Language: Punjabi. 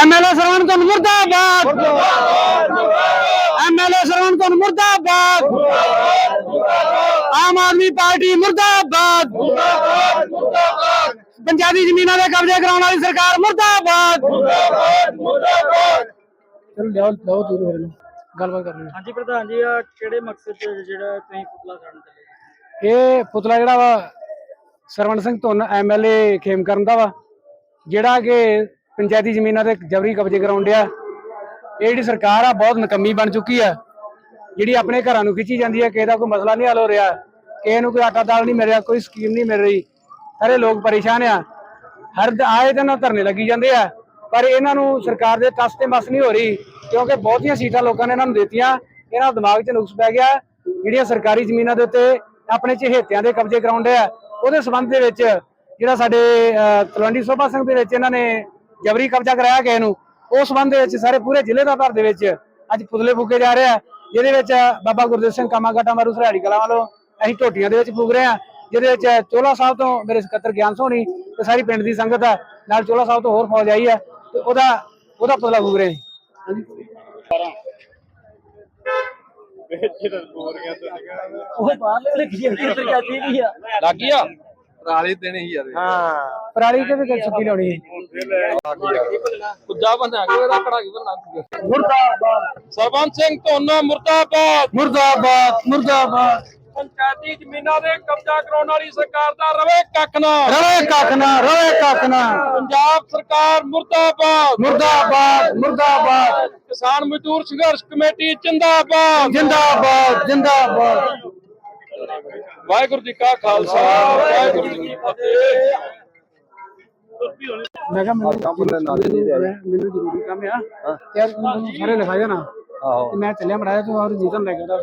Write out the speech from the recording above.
ਐਮਐਲਏ ਸਰਵਣ ਤੋਂ ਮੁਰਦਾਬਾਦ। ਐਮਐਲਏ ਸਰਵਣ ਤੋਂ ਮੁਰਦਾਬਾਦ। ਆਮ ਆਦਮੀ ਪਾਰਟੀ ਮੁਰਦਾਬਾਦ। ਪੰਜਾਬੀ ਜ਼ਮੀਨਾਂ ਦੇ ਕਬਜ਼ੇ ਕਰਾਉਣ ਵਾਲੀ ਸਰਕਾਰ ਮੁਰਦਾਬਾਦ। ਚਲੋ ਲਿਆਓ ਲਿਆਓ ਦੂਰ ਹੋ ਰਹੇ ਗੱਲਬਾਤ ਕਰਨੀ ਹਾਂਜੀ ਪ੍ਰਧਾਨ ਜੀ ਆ ਕਿਹੜੇ ਮਕਸਦ ਚ ਜਿਹੜਾ ਤੁਸੀਂ ਪੁਤਲਾ ਸਾੜਨ ਚੱਲੇ ਇਹ ਪੁਤਲਾ ਜਿਹੜਾ ਵਾ ਸਰਵਣ ਸਿੰਘ ਧੁੰਨ ਐਮਐਲਏ ਖੇਮਕਰਨ ਦਾ ਵਾ ਜਿਹੜਾ ਕਿ ਪੰਚਾਇਤੀ ਜ਼ਮੀਨਾਂ ਤੇ ਜਬਰੀ ਕਬਜ਼ੇ ਕਰਾਉਣ ਡਿਆ। ਇਹ ਜਿਹੜੀ ਸਰਕਾਰ ਆ, ਬਹੁਤ ਨਕੰਮੀ ਬਣ ਚੁੱਕੀ ਆ। ਜਿਹੜੀ ਆਪਣੇ ਘਰਾਂ ਨੂੰ ਖਿੱਚੀ ਜਾਂਦੀ ਹੈ ਕਿਸੇ ਦਾ ਕੋਈ ਮਸਲਾ ਨਹੀਂ ਹੱਲ ਹੋ ਰਿਹਾ। ਕਿਸੇ ਨੂੰ ਕੋਈ ਆਟਾ ਦਾਲ ਨਹੀਂ ਮਿਲ ਰਿਹਾ, ਕੋਈ ਸਕੀਮ ਨਹੀਂ ਮਿਲ ਰਹੀ। ਸਾਰੇ ਲੋਕ ਪਰੇਸ਼ਾਨ ਆ। ਹਰ ਆਏ ਦਿਨ ਧਰਨੇ ਲੱਗੀ ਜਾਂਦੇ ਆ, ਪਰ ਇਹਨਾਂ ਨੂੰ ਸਰਕਾਰ ਦੇ ਟਸ ਤੇ ਮਸ ਨਹੀਂ ਹੋ ਰਹੀ, ਕਿਉਂਕਿ ਬਹੁਤੀਆਂ ਸੀਟਾਂ ਲੋਕਾਂ ਨੇ ਇਹਨਾਂ ਨੂੰ ਦਿੱਤੀਆਂ। ਇਹਨਾਂ ਦੇ ਦਿਮਾਗ 'ਚ ਨੁਕਸ ਪੈ ਗਿਆ। ਜਿਹੜੀਆਂ ਸਰਕਾਰੀ ਜ਼ਮੀਨਾਂ ਦੇ ਉੱਤੇ ਆਪਣੇ ਚਹੇਤਿਆਂ ਦੇ ਕਬਜ਼ੇ ਕਰਾਉਂਦੇ ਆ ਉਹਦੇ ਸਬੰਧ ਦੇ ਵਿੱਚ ਜਿਹੜਾ ਸਾਡੇ ਤਲਵੰਡੀ ਸੋਭਾ ਸਿੰਘ ਦੇ ਵਿੱਚ ਇਹਨਾਂ ਨੇ ਜਬਰੀ ਕਬਜ਼ਾ ਕਰਾਇਆ ਕਿਸੇ ਨੂੰ। ਉਸ ਸਬੰਧ ਦੇ ਵਿੱਚ ਸਾਰੇ ਪੂਰੇ ਜ਼ਿਲ੍ਹੇ ਦਾ ਭਰ ਦੇ ਵਿੱਚ ਅੱਜ ਪੁਤਲੇ ਫੂਕੇ ਜਾ ਰਹੇ ਆ ਜਿਹਦੇ ਵਿੱਚ ਬਾਬਾ ਗੁਰਦੇਵ ਸਿੰਘ ਕਾਮਾਗਾਟਾ ਮਾਰੂ ਸਰਾੜੀ ਕਲਾ ਵੱਲੋਂ ਅਸੀਂ ਢੋਟੀਆਂ ਦੇ ਵਿੱਚ ਫੂਕ ਰਹੇ ਆ ਜਿਹਦੇ ਵਿੱਚ ਚੋਲਾ ਸਾਹਿਬ ਤੋਂ ਮੇਰੇ ਸਕੱਤਰ ਗਿਆਨ ਸੋਹਣੀ ਤੇ ਸਾਰੀ ਪਿੰਡ ਦੀ ਸੰਗਤ ਆ ਨਾਲ ਚੋਲਾ ਸਾਹਿਬ ਤੋਂ ਹੋਰ ਫੌਜ ਆਈ ਆ ਤੇ ਉਹਦਾ ਉਹਦਾ ਪੁਤਲਾ ਫੂਕ ਰਹੇ ਹਾਂ ਉਹ ਬਾਹਰ ਲੱਗੀ ਜਾਂਦੀ ਪੰਜਾਬੀ ਨਹੀਂ ਆ? ਲੱਗ ਗਿਆ। ਰਾਲੇ ਦੇਣੇ ਹੀ ਯਾਰ। ਹਾਂ। ਪਰਾਲੀ ਤੇ ਵੀ ਸੁੱਕੀ ਲਾਉਣੀ ਬੰਦਾ ਕੀ ਬੰਦਾ ਮੁਰਦਾਬਾਦ ਸਰਬੰਸ ਸਿੰਘ ਧੋਨਾ ਮੁਰਦਾਬਾਦ। ਮੁਰਦਾਬਾਦ ਮੁਰਦਾਬਾਦ। ਪੰਚਾਇਤੀ ਜ਼ਮੀਨਾਂ ਦੇ ਕਬਜ਼ਾ ਕਰਾਉਣ ਵਾਲੀ ਸਰਕਾਰ ਦਾ ਰਵੇ ਕੱਖ ਨਾ। ਰਵੇ ਕੱਖ ਨਾ ਰਵੇ ਕੱਖ ਨਾ। ਪੰਜਾਬ ਸਰਕਾਰ ਮੁਰਦਾਬਾਦ। ਮੁਰਦਾਬਾਦ ਮੁਰਦਾਬਾਦ। ਕਿਸਾਨ ਮਜ਼ਦੂਰ ਸੰਘਰਸ਼ ਕਮੇਟੀ ਜਿੰਦਾਬਾਦ। ਜਿੰਦਾਬਾਦ ਜਿੰਦਾਬਾਦ। ਵਾਹਿਗੁਰੂ ਜੀ ਕਾ ਖਾਲਸਾ ਵਾਹਿਗੁਰੂ ਜੀ ਕੀ ਫਤਿਹ। ਮੈਂ ਕਿਹਾ ਮੈਨੂੰ ਮੈਨੂੰ ਜ਼ਰੂਰੀ ਕੰਮ ਆ। ਯਾਰ ਤੂੰ ਸਾਰੇ ਲਿਖਾ ਜਾਣਾ ਆਹੋ। ਮੈਂ ਚੱਲਿਆ ਮੜਾਇਆ ਤੂੰ ਔਰ ਜੀਤਨ ਲੈ ਕੇ ਉਹਦਾ?